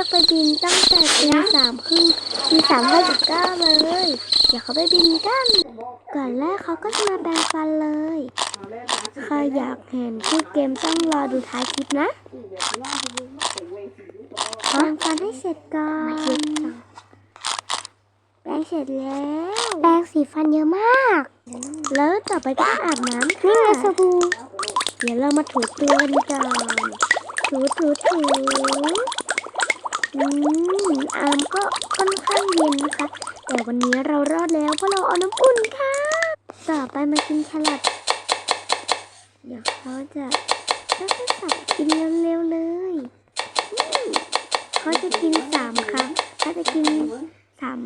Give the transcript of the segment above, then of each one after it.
รียกไปบินตั้งแต่ตีสามครึ่งตีสามห้าสิบเก้าเลย เดี๋ยวเขาไปบินกัน ก่อนแรกเขาก็จะมาแปรงฟันเลยใครอยากเห็นคลิปเกมต้องรอดูท้ายคลิปนะแปรงฟันให้เสร็จก่อนแปรงเสร็จแล้ว แปรงสีฟันเยอะมาก แล้วต่อไปก็อาบน้ำนี่ไงสบู่เดี๋ยวเรามาถูตัวกันก่อนถูถูถูอืมอามก็ ค่อนข้างเย็นนะคะ แต่วันนี้เรารอดแล้วเพราะเราเอาน้ำอุ่นค่ะ ต่อไปมากินแครอทเดี๋ยวเขาจะค่อยๆสับกินเร็วๆเลยอืมเขาจะกินสามครั้งเขาจะกินสาม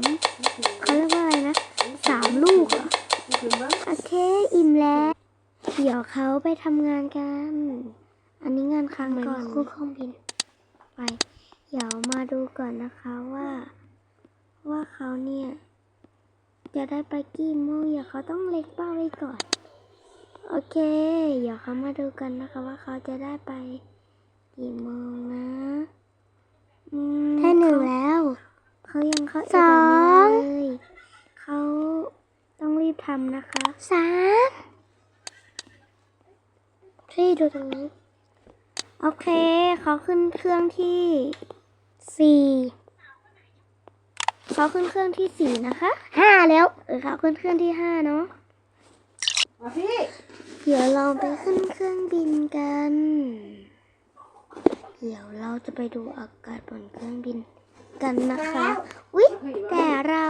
เขาเรียกว่าอะไรนะสามลูกเหรอโอเคอิ่มแล้ว เดี๋ยวเขาไปทำงานกัน อันนี้งานค้างก่อนคู่เครื่องบินไป เดี๋ยวมาดูก่อนนะคะว่า ว่าเขาเนี่ย จะได้ไปกี่โมงเดี๋ยวเขาต้องเล็กเป้าไว้ก่อน โอเค เดี๋ยวเขามาดูกันนะคะว่าเขาจะได้ไปกี่โมงนะอืมได้หนึ่งแล้ว เขายังเขาสองเเลยเขาต้องรีบทำนะคะสามพี่ดูตรงนี้ โอเค เขาขึ้นเครื่องที่ สี่เขาขึ้นเครื่องที่สี่นะคะห้าแล้วเออเขาขึ้นเครื่องที่ห้าเนาะมาพี่เดี๋ยวเราไปขึ้นเครื่องบินกัน เดี๋ยวเราจะไปดูอากาศบนเครื่องบินกันนะคะอุ๊ยแต่เรา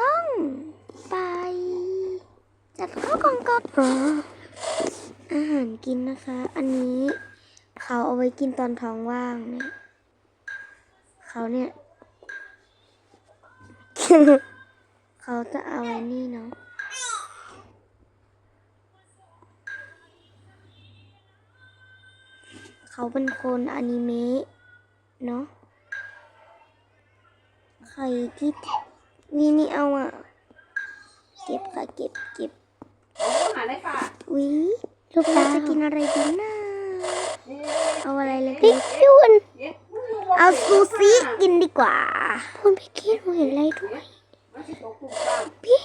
ต้องไปจัดข้าวกล่องก่อนอ๋ออาหารกินนะคะ อันนี้เขาเอาไว้กินตอนท้องว่างเนี่ย เขาเนี่ย เขาจะเอาไว้นี่เนาะเขาเป็นคนอนิเมะเนาะใครที่นี่นี่เอาอะ เก็บค่ะเก็บเก็บเอาหาได้ค่ะวิลูกเราตาจะกินอะไรดีนะเอาอะไรเล็พี่กพี่อุ่น เย็ดๆเอาซูซิกินดีกว่าพูดไปคิดหนูเห็นอะไรด้วยมาสิตกตุ้มตั้มพี่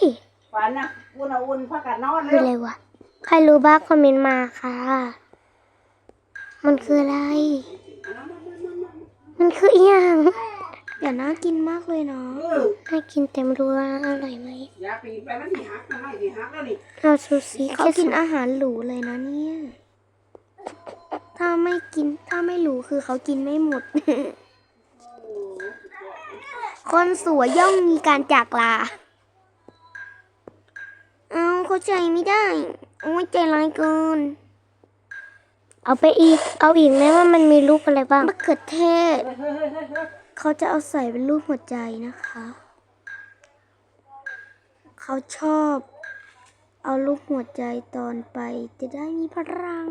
ฝันนะอุ่นเอาอุ่นพักกันนอนคือเร็วอะไรวะ ใครรู้บ้างคอมเมนต์มาค่ะ มันคืออะไร มันคืออีหยังเดี๋ยวน่ากินมากเลยเนาะเออน่ากินแต่ไม่รู้ว่าอร่อยไหม อย่าปีนไปมันที่หักมันไม่ที่หักแล้วนี่เอาซูซิเขาแค่กินสองอาหารหรูเลยนะเนี่ย ถ้าไม่กินถ้าไม่หรูคือเขากินไม่หมด คนสวยย่อมมีการจากลา เอาเข้าใจไม่ได้ โอ้ยใจร้ายเกิน เอาไปอีก เอาอีกไหมว่ามันมีรูปอะไรบ้างมะเขือเทศเฮ้ยเฮ้ยเฮ้ยเฮ้ยเขาจะเอาใส่เป็นรูปหัวใจนะคะ เขาชอบ เอารูปหัวใจตอนไปจะได้มีพลัง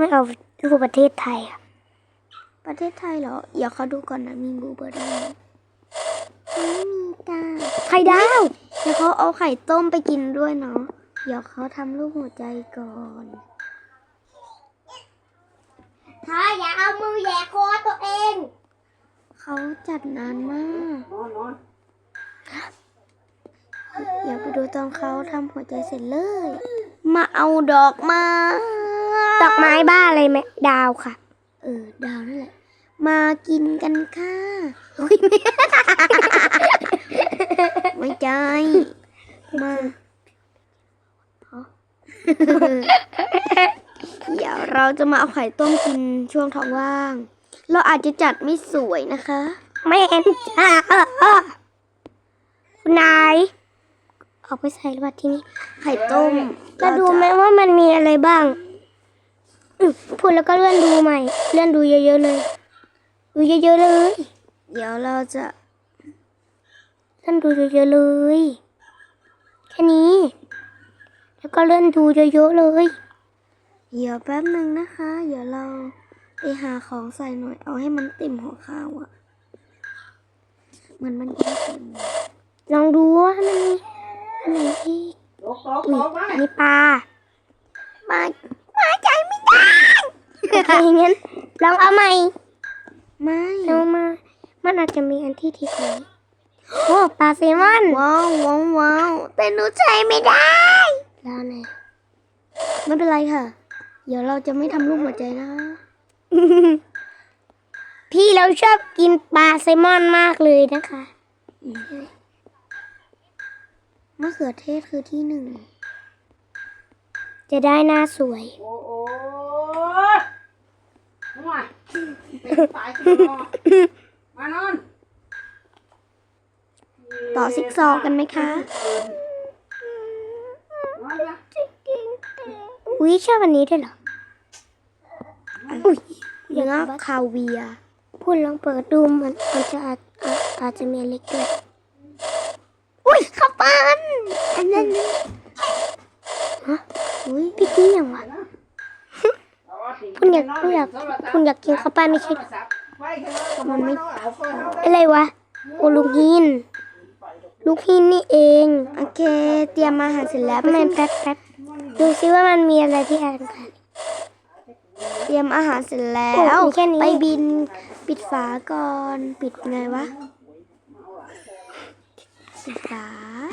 ไม่เอารูปประเทศไทยอะประเทศไทยเหรอ เดี๋ยวเขาดูก่อนนะมีบลูเบอร์รี่ไหมไม่มีตาไข่ดาวเดี๋ยวเขาเอาไข่ต้มไปกินด้วยเนาะเดี๋ยวเขาทำรูปหัวใจก่อนถ้าอย่าเอามือแย่คอตัวเอง เขาจัดนานมากนอนนอนเดี๋ยวไปดูตอนเขาทำหัวใจเสร็จเลย มาเอาดอกไมา ดอกไม้บ้าอะไรไหมดาวค่ะ เออ ดาวนั่นแหละ มากินกันค่ะอุ๊ยไม่ไม่ใจมาเดี๋ยวเราจะมาเอาไข่ต้มกินช่วงท้องว่าง เราอาจจะจัดไม่สวยนะคะ ไม่เห็นจ้าคุณนายเอาไปใส่ระบาที่นี่ไข่ต้มแล้วดูไหมว่ามันมีอะไรบ้างอืม พูดแล้วก็เลื่อนดูใหม่ เลื่อนดูเยอะๆเลย ดูเยอะๆเลย เดี๋ยวเราจะเลื่อนดูเยอะๆเลย แค่นี้ แล้วก็เลื่อนดูเยอะๆเลย เดี๋ยวแป๊บหนึ่งนะคะ เดี๋ยวเราไปหาของใส่หน่อย เอาให้มันเต็มหัวข้าวอะ่ะเหมือนมันยังไม่เต็มลองดูว่ามันมีอันไหนที่ตกตกตกมาอันนี้ปลามามาใจไม่ได้โอ เคงั้นลองเอาใหม่มไม่แล้วมา มันอาจจะมีอันที่ที่กว่านี้โอ้ปลาแซลมอนว้าวว้าวว้าวแต่หนูใช้ไม่ได้ แล้วไงไม่เป็นไรค่ะ เดี๋ยวเราจะไม่ทำรูปหัวใจนะ พี่เราชอบกินปลาแซลมอนมากเลยนะคะมะเขือเทศคือที่หนึ่ง จะได้หน้าสวย โอ้โอ้ห่วย เป็นสายขนอมานอนต่อซิกซอกันไหมคะอุ้ยชอบอันนี้ด้วยเหรอ อุ้ยเนื้อคาเวียพูดลองเปิดดูมันมันจะอาจอาจจะมีเล็กด้วย อุ้ยข้าวปั้นอันนั้นฮะอุ้ยพี่กี้ยังวะ คุณอยากคุณอยากคุณอยากกินข้าวปั้นไม่ใช่เหรอมันไม่อะไรวะโอลูกหิน ลูกหินนี่เองโอเค เตรียมอาหารเสร็จแล้วทำไมแป๊บแป๊บดูซิว่ามันมีอะไรที่อ่านกันเตรียมอาหารเสร็จแล้โอ้วมีแค่นี้ไปบินปิดฝาก่อนปิดไงวะปิดฝา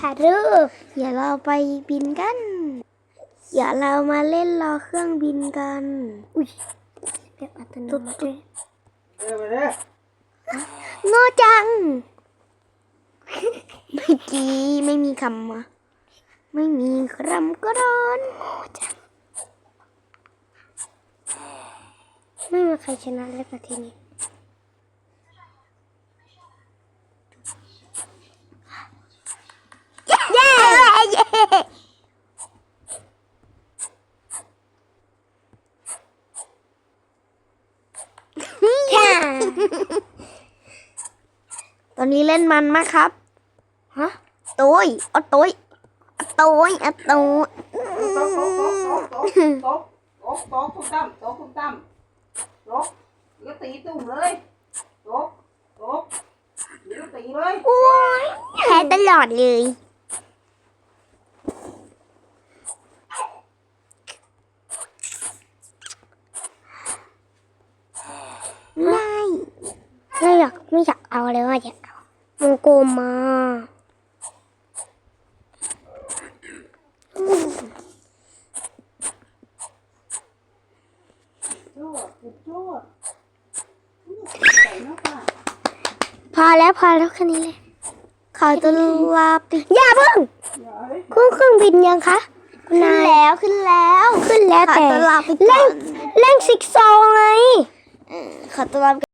ถ่ายรูปเดี๋ยวเราไปบินกัน เดี๋ยวเรามาเล่นรอเครื่องบินกัน อุ้ยแบบอัตโนมัติด้วยเออไปเด้อโง่จัง เมื่อกี้ไม่มีคำวะไม่มีคำก็ร้อนโง่จัง ไม่มีใครชนะเลยประเทศนี้เย้เย้ ค่ะ ตอนนี้เล่นมันมากครับ ฮะโต้ยเอาโต้ยเอาโต้ยเอาโต้ยโต๊ะโต๊ะโต๊ะโต๊ะโต๊ะโต๊ะโต๊ะคุณตั้มโต๊ะคุณตั้มโต๊ะก็ตีตุ่มเลยโต๊ะโต๊ะเดี๋ยวตีเลยโอ้ยแพ้ตลอดเลยไม่ไม่อยากไม่อยากเอาเลยว่าอยากเอา มังโกรมาโจ้สุดโจ้ใส่เนาะค่ะพอแล้วพอแล้วแค่นี้เลยขอตัวลาปิดอย่าเพิ่งอย่าให้ขึ้นเครื่องบินยังคะคุณขึ้นนายแล้วขึ้นแล้วขึ้นแล้วขอแต่ตัวลาไปก่เร่องนเร่งซิกซอว์ไงขอตัวลาไป